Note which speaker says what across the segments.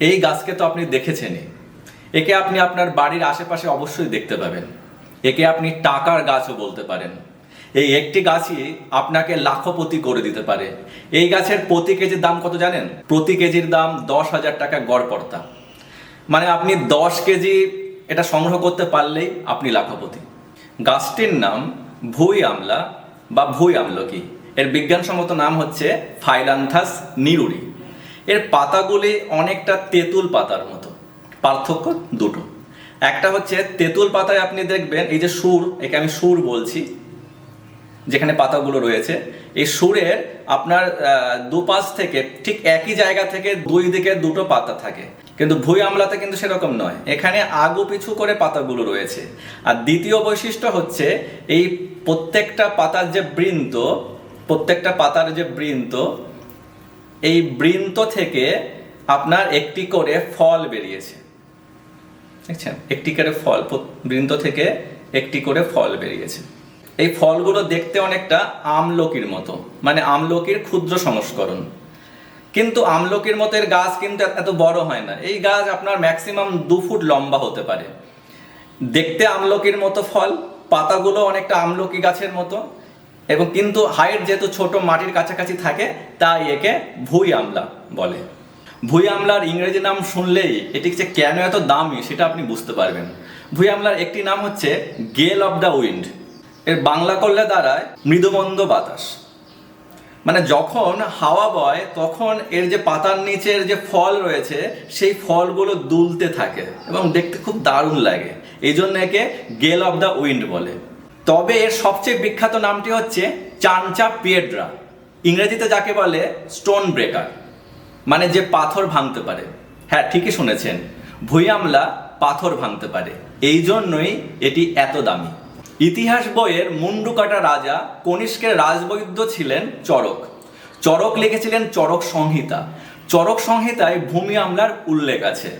Speaker 1: এই গাছকে তো আপনি দেখেছেনই। একে আপনি আপনার বাড়ির আশেপাশে অবশ্যই দেখতে পাবেন। একে আপনি টাকার গাছও বলতে পারেন। এই একটি গাছই আপনাকে লাখপতি করে দিতে পারে। এই গাছের প্রতি কেজির দাম কত জানেন? প্রতি কেজির দাম দশ হাজার টাকা গড় মানে আপনি দশ কেজি এটা সংগ্রহ করতে পারলেই আপনি লাখপতি গাছটির নাম ভুই আমলা বা ভুই আমলকি। এর বিজ্ঞানসম্মত নাম হচ্ছে ফাইলান্থাস নিরুরি এর পাতাগুলি অনেকটা তেঁতুল পাতার মতো। পার্থক্য দুটো। একটা হচ্ছে তেঁতুল পাতায় আপনি দেখবেন, এই যে সুর, একে আমি সুর বলছি, যেখানে পাতাগুলো রয়েছে, এই সুরের আপনার দুপাশ থেকে ঠিক একই জায়গা থেকে দুই দিকে দুটো পাতা থাকে। কিন্তু ভুই আমলাতে কিন্তু সেরকম নয়। এখানে আগু পিছু করে পাতাগুলো রয়েছে। আর দ্বিতীয় বৈশিষ্ট্য হচ্ছে, এই প্রত্যেকটা পাতার যে বৃন্ত, প্রত্যেকটা পাতার যে বৃন্ত এই বৃন্ত থেকে আপনার একটি করে ফল বেরিয়েছে। দেখছেন? একটি করে ফল বৃন্ত থেকে একটি করে ফল বেরিয়েছে। এই ফলগুলো দেখতে অনেকটা আমলকির মতো মানে আমলকির ক্ষুদ্র সংস্করণ। কিন্তু আমলকির মতো এর গাছ কিন্তু এত বড় হয় না। এই গাছ আপনার ম্যাক্সিমাম দু ফুট লম্বা হতে পারে। দেখতে আমলকির মতো ফল, পাতাগুলো অনেকটা আমলকি গাছের মতো। এবং কিন্তু হাইট যেহেতু ছোট, মাটির কাছাকাছি থাকে, তাই একে ভুই আমলা বলে। ভুই আমলার ইংরেজি নাম শুনলেই এটি যে কেন এত দামি সেটা আপনি বুঝতে পারবেন। ভুই আমলার একটি নাম হচ্ছে গেল অফ দ্য উইন্ড। এর বাংলা করলে দাঁড়ায় মৃদুমন্দ বাতাস। মানে যখন হাওয়া বয়, তখন এর যে পাতার নিচের যে ফল রয়েছে, সেই ফলগুলো দুলতে থাকে এবং দেখতে খুব দারুণ লাগে। এই জন্য একে গেল অফ দ্য উইন্ড বলে। তবে এর সবচেয়ে বিখ্যাত নামটি হচ্ছে চানচা পিয়েড্রা। ইংরেজিতে যাকে বলে স্টোন ব্রেকার মানে যে পাথর ভাঙতে পারে। হ্যাঁ ঠিকই শুনেছেন। ভুইয়ামলা পাথর ভাঙতে পারে। এই জন্যই এটি এত দামি। ইতিহাস বইয়ের মুন্ডুকাটা রাজা কনিষ্কের রাজবৈদ্য ছিলেন চরক। চরক লিখেছিলেন চরক সংহিতা। চরক সংহিতায় ভূমি আমলার উল্লেখ আছে।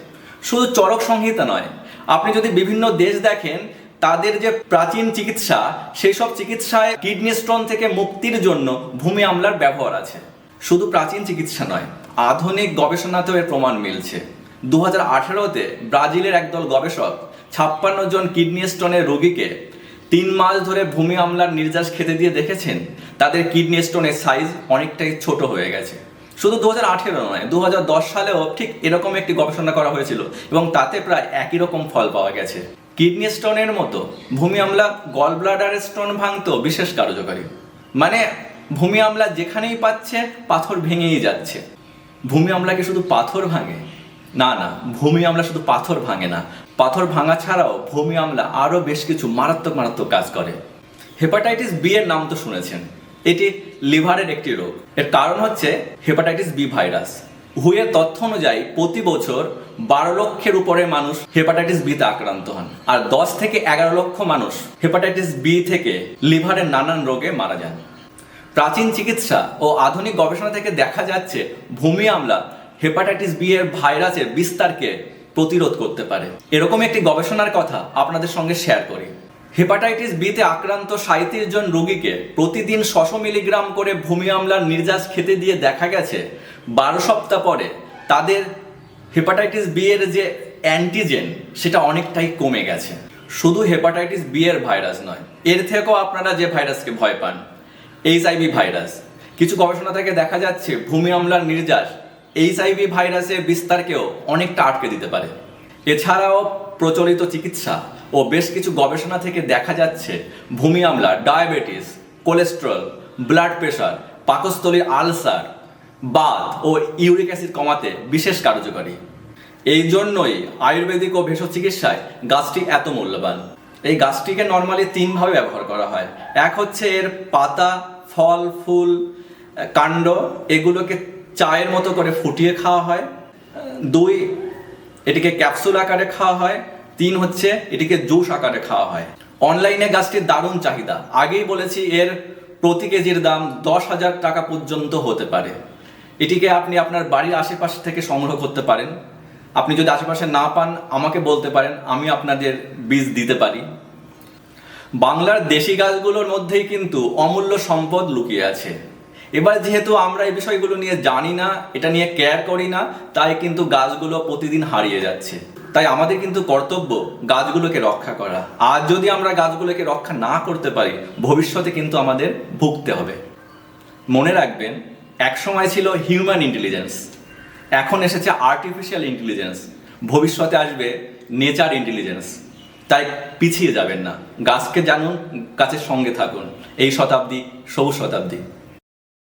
Speaker 1: শুধু চরক সংহিতা নয়, আপনি যদি বিভিন্ন দেশ দেখেন তাদের যে প্রাচীন চিকিৎসা সেই সব চিকিৎসায় কিডনি স্টোন থেকে মুক্তির জন্য ভূমি আমলার ব্যবহার আছে। শুধু প্রাচীন চিকিৎসা নয়, আধুনিক গবেষণাতেও এর প্রমাণ মিলছে। দু হাজার ব্রাজিলের একদল গবেষক ছাপ্পান্ন জন কিডনি স্টোনের রোগীকে তিন মাস ধরে ভূমি আমলার নির্যাস খেতে দিয়ে দেখেছেন, তাদের কিডনি স্টোনের সাইজ অনেকটাই ছোট হয়ে গেছে। শুধু দু হাজার আঠেরো নয় দু হাজার দশ সালেও ঠিক এরকম একটি গবেষণা করা হয়েছিল এবং তাতে প্রায় একই রকম ফল পাওয়া গেছে। কিডনি স্টোনের মতো ভূমি আমলা গল ব্লাডারের স্টোন ভাঙতেও বিশেষ কার্যকারী। মানে ভূমি আমলা যেখানেই পাচ্ছে, পাথর ভেঙেই যাচ্ছে। ভূমি আমলা কি শুধু পাথর ভাঙে। না না, ভূমি আমলা শুধু পাথর ভাঙে না। পাথর ভাঙা ছাড়াও ভূমি আমলা আরও বেশ কিছু মারাত্মক মারাত্মক কাজ করে। হেপাটাইটিস বি এর নাম তো শুনেছেন। এটি লিভারের একটি রোগ। এর কারণ হচ্ছে হেপাটাইটিস বি ভাইরাস। হুয়ের তথ্য অনুযায়ী, প্রতি বছর বারো লক্ষের উপরে মানুষ হেপাটাইটিস বিতে আক্রান্ত হন, আর দশ থেকে এগারো লক্ষ মানুষ হেপাটাইটিস বি থেকে লিভারের নানান রোগে মারা যান। প্রাচীন চিকিৎসা ও আধুনিক গবেষণা থেকে দেখা যাচ্ছে, ভূমি আমলা হেপাটাইটিস বি এর ভাইরাসের বিস্তারকে প্রতিরোধ করতে পারে। এরকম একটি গবেষণার কথা আপনাদের সঙ্গে শেয়ার করি। হেপাটাইটিস বিতে আক্রান্ত সাঁত্রিশ জন রোগীকে প্রতিদিন ছশো মিলিগ্রাম করে ভূমি আমলার নির্যাস খেতে দিয়ে দেখা গেছে বারো সপ্তাহ পরে তাদের হেপাটাইটিস বি এর যে অ্যান্টিজেন সেটা অনেকটাই কমে গেছে। শুধু হেপাটাইটিস বি এর ভাইরাস নয়, এর থেকেও আপনারা যে ভাইরাসকে ভয় পান এইচআইভি ভাইরাস কিছু গবেষণা থেকে দেখা যাচ্ছে, ভূমি আমলার নির্যাস এইচআইভি ভাইরাসের বিস্তারকেও অনেকটা আটকে দিতে পারে। এছাড়াও প্রচলিত চিকিৎসা ও বেশ কিছু গবেষণা থেকে দেখা যাচ্ছে, ভূমি আমলা ডায়াবেটিস কোলেস্ট্রল ব্লাড প্রেশার পাকস্থলীর আলসার বাত ও ইউরিক অ্যাসিড কমাতে বিশেষ কার্যকারী। এই জন্যই আয়ুর্বেদিক ও ভেষজ চিকিৎসায় গাছটি এত মূল্যবান। এই গাছটিকে নর্মালি তিনভাবে ব্যবহার করা হয়। এক হচ্ছে এর পাতা, ফল, ফুল, কাণ্ড, এগুলোকে চায়ের মতো করে ফুটিয়ে খাওয়া হয়। দুই, এটিকে ক্যাপসুল আকারে খাওয়া হয়। তিন হচ্ছে এটিকে জুস আকারে খাওয়া হয়। অনলাইনে গাছটির দারুণ চাহিদা। আগেই বলেছি এর প্রতি কেজির দাম দশ হাজার টাকা পর্যন্ত হতে পারে। এটিকে আপনি আপনার বাড়ির আশেপাশ থেকে সংগ্রহ করতে পারেন। আপনি যদি আশেপাশে না পান, আমাকে বলতে পারেন, আমি আপনাদের বীজ দিতে পারি। বাংলার দেশি গাছগুলোর মধ্যেই কিন্তু অমূল্য সম্পদ লুকিয়ে আছে। এবার যেহেতু আমরা এই বিষয়গুলো নিয়ে জানি না, এটা নিয়ে কেয়ার করি না, তাই কিন্তু গাছগুলো প্রতিদিন হারিয়ে যাচ্ছে। তাই আমাদের কিন্তু কর্তব্য গাছগুলোকে রক্ষা করা। আর যদি আমরা গাছগুলোকে রক্ষা না করতে পারি, ভবিষ্যতে কিন্তু আমাদের ভুগতে হবে। মনে রাখবেন এক সময় ছিল হিউম্যান ইন্টেলিজেন্স এখন এসেছে আর্টিফিশিয়াল ইন্টেলিজেন্স ভবিষ্যতে আসবে নেচার ইন্টেলিজেন্স তাই পিছিয়ে যাবেন না, গাছকে জানুন, গাছের সঙ্গে থাকুন, এই শতাব্দী, সবুজ শতাব্দী।